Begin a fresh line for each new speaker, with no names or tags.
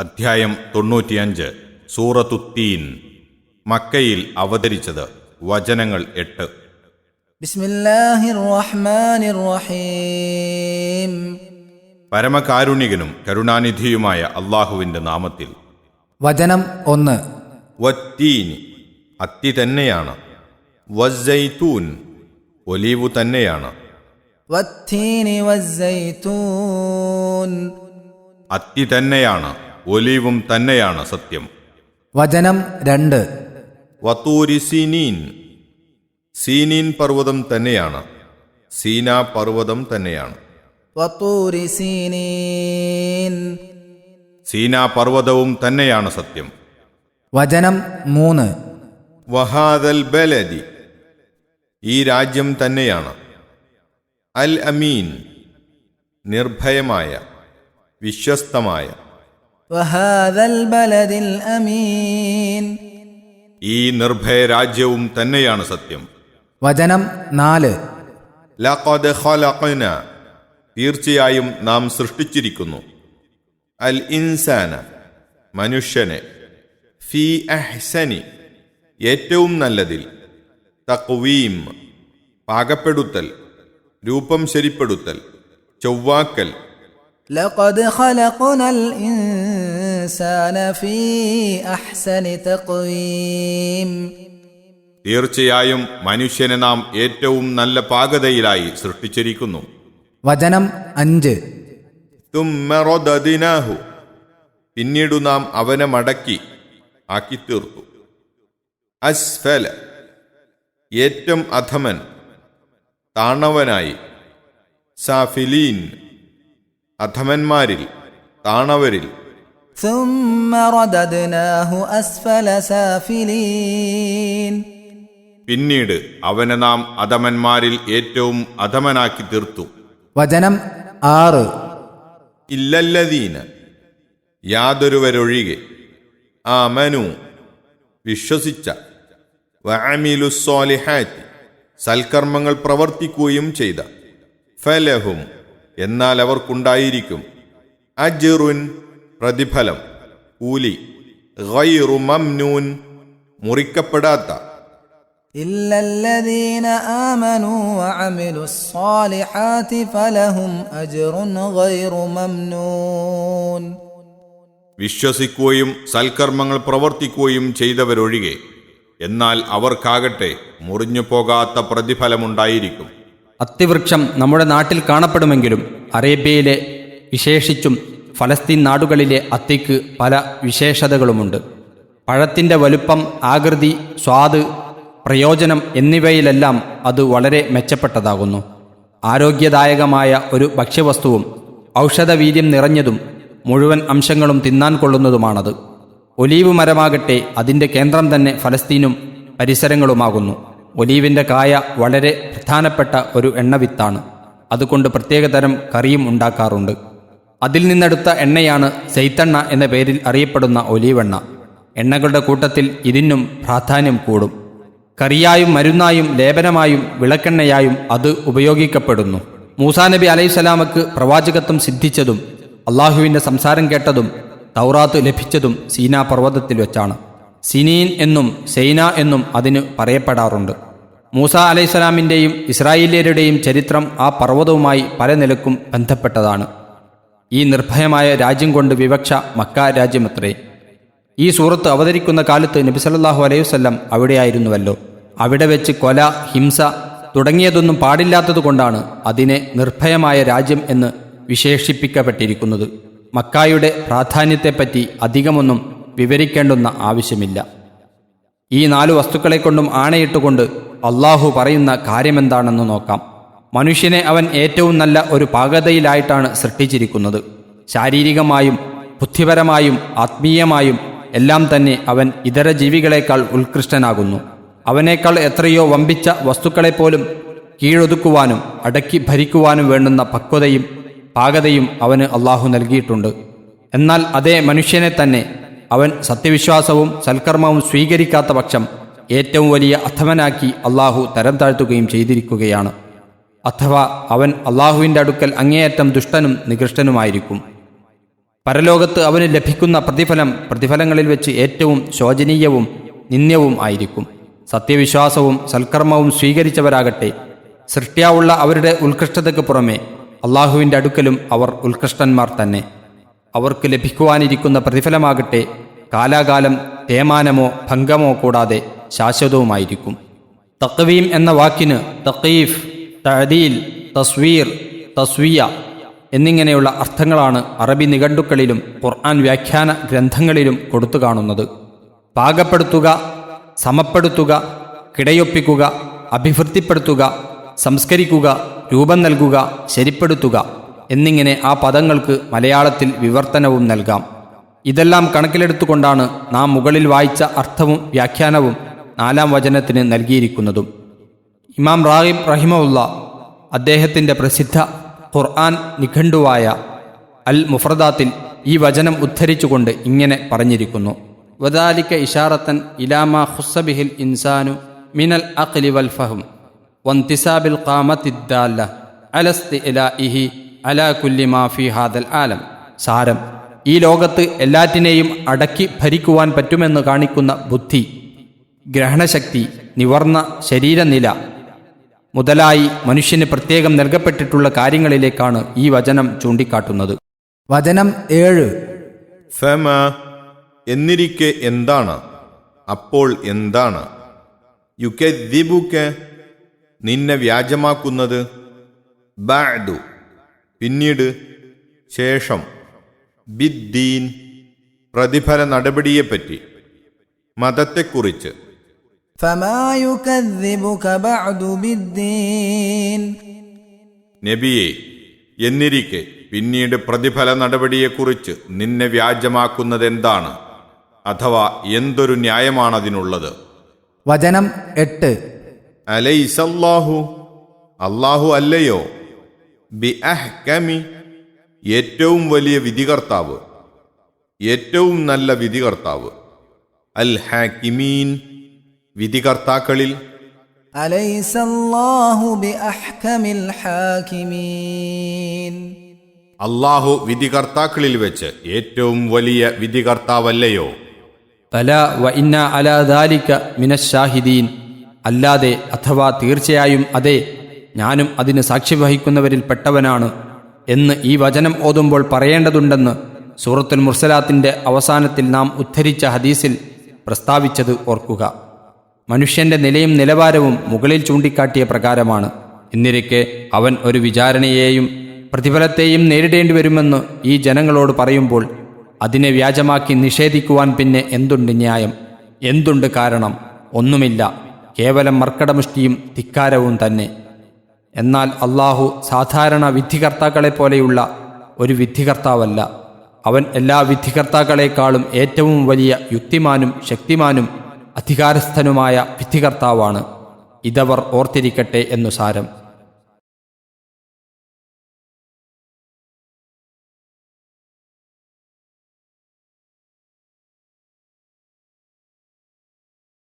അധ്യായം തൊണ്ണൂറ്റിയഞ്ച്. സൂറത്തുത്തീൻ മക്കയിൽ അവതരിച്ചത് വചനങ്ങൾ എട്ട്. പരമകാരുണികനും കരുണാനിധിയുമായ അള്ളാഹുവിന്റെ നാമത്തിൽ.
വചനം ഒന്ന്.
അത്തി തന്നെയാണ്. ഒലീവു തന്നെയാണ്. അത്തി തന്നെയാണ്. ഒലീവും തന്നെയാണ് സത്യം.
വചനം രണ്ട്.
വത്തൂരി സീനീൻ. സീനീൻ പർവതം തന്നെയാണ്. സീന പർവതം തന്നെയാണ്.
വത്തൂരി സീനീൻ.
സീന പർവതവും തന്നെയാണ് സത്യം.
വചനം മൂന്ന്.
വഹാദൽ ബലദി. ഈ രാജ്യം തന്നെയാണ്. അൽ അമീൻ. നിർഭയമായ വിശ്വസ്തമായ.
وهذا البلد الأمين
ഈ നിർഭയ രാജ്യവും തന്നെയാണ് സത്യം
വചനം നാല്
ലഖദ് ഖലഖന തീർച്ചയായും നാം സൃഷ്ടിച്ചിരിക്കുന്നു അൽ ഇൻസാന മനുഷ്യനെ ഫി അഹ്സനി ഏറ്റവും നല്ലതിൽ തക്വീം പാകപ്പെടുത്തൽ രൂപം ശരിപ്പെടുത്തൽ ചൊവ്വാക്കൽ
لقد خلقنا الإنسان في أحسن تقويم
തീർച്ചയായും മനുഷ്യനെ നാം ഏറ്റവും നല്ല പാകതയിലായി സൃഷ്ടിച്ചിരിക്കുന്നു
വചനം അഞ്ച്
തുമ്മ റദദിനാഹു. പിന്നീടു നാം അവനെ മടക്കി ആക്കി തീർത്തു അസ്ഫല ഏറ്റം അധമൻ താണവനായി സാഫിലീൻ അധമന്മാരിൽ താണവരിൽ. പിന്നീട് അവനെ നാം അധമന്മാരിൽ ഏറ്റവും അധമനാക്കി തീർത്തു.
വചനം ആറ്.
ഇല്ലല്ലതീന് യാതൊരുവരൊഴികെ. ആമനു വിശ്വസിച്ച. വഅമിലുസ്സാലിഹാറ്റ് സൽക്കർമ്മങ്ങൾ പ്രവർത്തിക്കുകയും ചെയ്ത. ഫലഹും എന്നാൽ അവർക്കുണ്ടായിരിക്കും അജിറുൻ പ്രതിഫലം. കൂലി ഗൈറു മംനൂൻ മുറിക്കപ്പെടാത്ത. വിശ്വസിക്കുകയും സൽക്കർമ്മങ്ങൾ പ്രവർത്തിക്കുകയും ചെയ്തവരൊഴികെ എന്നാൽ അവർക്കാകട്ടെ മുറിഞ്ഞു പോകാത്ത പ്രതിഫലമുണ്ടായിരിക്കും.
അത്തിവൃക്ഷം നമ്മുടെ നാട്ടിൽ കാണപ്പെടുമെങ്കിലും അറേബ്യയിലെ വിശേഷിച്ചും ഫലസ്തീൻ നാടുകളിലെ അത്തിക്ക് പല വിശേഷതകളുമുണ്ട്. പഴത്തിന്റെ വലുപ്പം ആകൃതി സ്വാദ് പ്രയോജനം എന്നിവയിലെല്ലാം അത് വളരെ മെച്ചപ്പെട്ടതാകുന്നു. ആരോഗ്യദായകമായ ഒരു ഭക്ഷ്യവസ്തുവും ഔഷധവീര്യം നിറഞ്ഞതും മുഴുവൻ അംശങ്ങളും തിന്നാൻ കൊള്ളുന്നതുമാണത്. ഒലീവ് മരമാകട്ടെ അതിന്റെ കേന്ദ്രം തന്നെ ഫലസ്തീനും പരിസരങ്ങളുമാകുന്നു. ഒലീവിന്റെ കായ വളരെ പ്രധാനപ്പെട്ട ഒരു എണ്ണവിത്താണ്. അതുകൊണ്ട് പ്രത്യേകതരം കറിയും ഉണ്ടാക്കാറുണ്ട്. അതിൽ നിന്നെടുത്ത എണ്ണയാണ് സെയ്ത്തെണ്ണ എന്ന പേരിൽ അറിയപ്പെടുന്ന ഒലീവെണ്ണ. എണ്ണകളുടെ കൂട്ടത്തിൽ ഇതിനും പ്രാധാന്യം കൂടും. കറിയായും മരുന്നായും ലേപനമായും വിളക്കെണ്ണയായും അത് ഉപയോഗിക്കപ്പെടുന്നു. മൂസാ നബി അലൈഹിസ്സലാമക്ക് പ്രവാചകത്വം സിദ്ധിച്ചതും അള്ളാഹുവിന്റെ സംസാരം കേട്ടതും തൗറാത്ത് ലഭിച്ചതും സീനാ പർവതത്തിൽ വെച്ചാണ്. സിനീൻ എന്നും സെയ്ന എന്നും അതിന് പറയപ്പെടാറുണ്ട്. മൂസ അലൈഹിസ്സലാമിന്റെയും ഇസ്രായേലിയരുടെയും ചരിത്രം ആ പർവതവുമായി പല നിലക്കും ബന്ധപ്പെട്ടതാണ്. ഈ നിർഭയമായ രാജ്യം കൊണ്ട് വിവക്ഷ മക്ക രാജ്യമത്രേ. ഈ സൂറത്ത് അവതരിക്കുന്ന കാലത്ത് നബിസല്ലാഹു അലൈഹി വല്ലം അവിടെയായിരുന്നുവല്ലോ. അവിടെ വെച്ച് കൊല ഹിംസ തുടങ്ങിയതൊന്നും പാടില്ലാത്തതുകൊണ്ടാണ് അതിനെ നിർഭയമായ രാജ്യം എന്ന് വിശേഷിപ്പിക്കപ്പെട്ടിരിക്കുന്നത്. മക്കായുടെ പ്രാധാന്യത്തെപ്പറ്റി അധികമൊന്നും വിവരിക്കേണ്ടുന്ന ആവശ്യമില്ല. ഈ നാലു വസ്തുക്കളെ കൊണ്ടും ആണയിട്ടുകൊണ്ട് അള്ളാഹു പറയുന്ന കാര്യമെന്താണെന്ന് നോക്കാം. മനുഷ്യനെ അവൻ ഏറ്റവും നല്ല ഒരു പാകതയിലായിട്ടാണ് സൃഷ്ടിച്ചിരിക്കുന്നത്. ശാരീരികമായും ബുദ്ധിപരമായും ആത്മീയമായും എല്ലാം തന്നെ അവൻ ഇതര ജീവികളെക്കാൾ ഉത്കൃഷ്ടനാകുന്നു. അവനേക്കാൾ എത്രയോ വമ്പിച്ച വസ്തുക്കളെപ്പോലും കീഴൊതുക്കുവാനും അടക്കി ഭരിക്കുവാനും വേണ്ടുന്ന പക്വതയും പാകതയും അവന് അള്ളാഹു നൽകിയിട്ടുണ്ട്. എന്നാൽ അതേ മനുഷ്യനെ തന്നെ അവൻ സത്യവിശ്വാസവും സൽക്കർമ്മവും സ്വീകരിക്കാത്ത പക്ഷം ഏറ്റവും വലിയ അധമനാക്കി അള്ളാഹു തരം താഴ്ത്തുകയും ചെയ്തിരിക്കുകയാണ്. അഥവാ അവൻ അള്ളാഹുവിന്റെ അടുക്കൽ അങ്ങേയറ്റം ദുഷ്ടനും നികൃഷ്ടനുമായിരിക്കും. പരലോകത്ത് അവന് ലഭിക്കുന്ന പ്രതിഫലം പ്രതിഫലങ്ങളിൽ വെച്ച് ഏറ്റവും ശോചനീയവും നിന്ദ്യവും ആയിരിക്കും. സത്യവിശ്വാസവും സൽക്കർമ്മവും സ്വീകരിച്ചവരാകട്ടെ സൃഷ്ടിയാവുള്ള അവരുടെ ഉത്കൃഷ്ടതയ്ക്ക് പുറമെ അള്ളാഹുവിന്റെ അടുക്കലും അവർ ഉത്കൃഷ്ടന്മാർ തന്നെ. അവർക്ക് ലഭിക്കുവാനിരിക്കുന്ന പ്രതിഫലമാകട്ടെ കാലാകാലം തേമാനമോ ഭംഗമോ കൂടാതെ ശാശ്വതവുമായിരിക്കും. തക്വീം എന്ന വാക്കിന് തക്കീഫ് തഴദീൽ തസ്വീർ തസ്വിയ എന്നിങ്ങനെയുള്ള അർത്ഥങ്ങളാണ് അറബി നിഘണ്ടുക്കളിലും ഖുർആൻ വ്യാഖ്യാന ഗ്രന്ഥങ്ങളിലും കൊടുത്തു കാണുന്നത്. പാകപ്പെടുത്തുക സമപ്പെടുത്തുക കിടയൊപ്പിക്കുക അഭിവൃദ്ധിപ്പെടുത്തുക സംസ്കരിക്കുക രൂപം നൽകുക ശരിപ്പെടുത്തുക എന്നിങ്ങനെ ആ പദങ്ങൾക്ക് മലയാളത്തിൽ വിവർത്തനവും നൽകാം. ഇതെല്ലാം കണക്കിലെടുത്തുകൊണ്ടാണ് നാം മുകളിൽ വായിച്ച അർത്ഥവും വ്യാഖ്യാനവും നാലാം വചനത്തിന് നൽകിയിരിക്കുന്നതും. ഇമാം റാഹിബ് റഹിമുള്ള അദ്ദേഹത്തിന്റെ പ്രസിദ്ധ ഖുർആൻ നിഘണ്ടുവായ അൽ മുഫ്രദാത്തിൽ ഈ വചനം ഉദ്ധരിച്ചുകൊണ്ട് ഇങ്ങനെ പറഞ്ഞിരിക്കുന്നു. വദാലിക്ക ഇഷാറത്തൻ ഇലാമ ഹുസബിഹിൽ ഇൻസാനു മിനൽ അഖ്ലി ഫഹം വന്തിസാബിൽ കാമത്തിദ്ദാല അലസ്തി ഇലാഇഹി അലാ കുല്ലി മാ ഫി ഹാദൽ ആലം. സാരം ഈ ലോകത്ത് എല്ലാറ്റിനെയും അടക്കി ഭരിക്കുവാൻ പറ്റുമെന്ന് കാണിക്കുന്ന ബുദ്ധി ഗ്രഹണശക്തി നിവർന്ന ശരീരനില മുതലായി മനുഷ്യന് പ്രത്യേകം നൽകപ്പെട്ടിട്ടുള്ള കാര്യങ്ങളിലേക്കാണ് ഈ വചനം ചൂണ്ടിക്കാട്ടുന്നത്.
വചനം ഏഴ്.
ഫമ എന്നിരിക്കെ എന്താണ്? അപ്പോൾ എന്താണ്? യുക്കെദിബുക്ക് നിന്നെ വ്യാജമാക്കുന്നത്? ബാദു പിന്നീട് ശേഷം ബിദ്ദീൻ പ്രതിഫല നടപടിയെപ്പറ്റി മതത്തെക്കുറിച്ച്. നബിയെ എന്നിരിക്കെ പിന്നീട് പ്രതിഫല നടപടിയെക്കുറിച്ച് നിന്നെ വ്യാജമാക്കുന്നത് എന്താണ് അഥവാ എന്തൊരു ന്യായമാണതിനുള്ളത്?
വചനം എട്ട്.
അലൈസല്ലാഹു അല്ലാഹു അല്ലയോ? ബി അഹ്കമി ഏറ്റവും വലിയ വിധികർത്താവ് ഏറ്റവും നല്ല വിധികർത്താവ്. അൽ ഹാക്കിമീൻ. വിധികർത്താക്കളിൽ അള്ളാഹു വിധികർത്താക്കളിൽ വെച്ച് ഏറ്റവും വലിയ വിധികർത്താവല്ലയോ?
തല വ ഇന്ന അലാദാലിക്ക മിനശാഹിദീൻ അല്ലാതെ അഥവാ തീർച്ചയായും അതെ ഞാനും അതിന് സാക്ഷി വഹിക്കുന്നവരിൽ പെട്ടവനാണ് എന്ന് ഈ വചനം ഓതുമ്പോൾ പറയേണ്ടതുണ്ടെന്ന് സൂറത്തുൽ മുർസലാത്തിന്റെ അവസാനത്തിൽ നാം ഉദ്ധരിച്ച ഹദീസിൽ പ്രസ്താവിച്ചത് ഓർക്കുക. മനുഷ്യന്റെ നിലയും നിലവാരവും മുകളിൽ ചൂണ്ടിക്കാട്ടിയ പ്രകാരമാണ്. എന്നിരിക്കെ അവൻ ഒരു വിചാരണയെയും പ്രതിഫലത്തെയും നേരിടേണ്ടി വരുമെന്ന് ഈ ജനങ്ങളോട് പറയുമ്പോൾ അതിനെ വ്യാജമാക്കി നിഷേധിക്കുവാൻ പിന്നെ എന്തുണ്ട് ന്യായം? എന്തുണ്ട് കാരണം? ഒന്നുമില്ല. കേവലം മർക്കടമുഷ്ടിയും ധിക്കാരവും തന്നെ. എന്നാൽ അള്ളാഹു സാധാരണ വിധികർത്താക്കളെ പോലെയുള്ള ഒരു വിധികർത്താവല്ല. അവൻ എല്ലാ വിധികർത്താക്കളെക്കാളും ഏറ്റവും വലിയ യുക്തിമാനും ശക്തിമാനും അധികാരസ്ഥനുമായ വിധികർത്താവാണ്. ഇതവർ ഓർത്തിരിക്കട്ടെ എന്നു സാരം.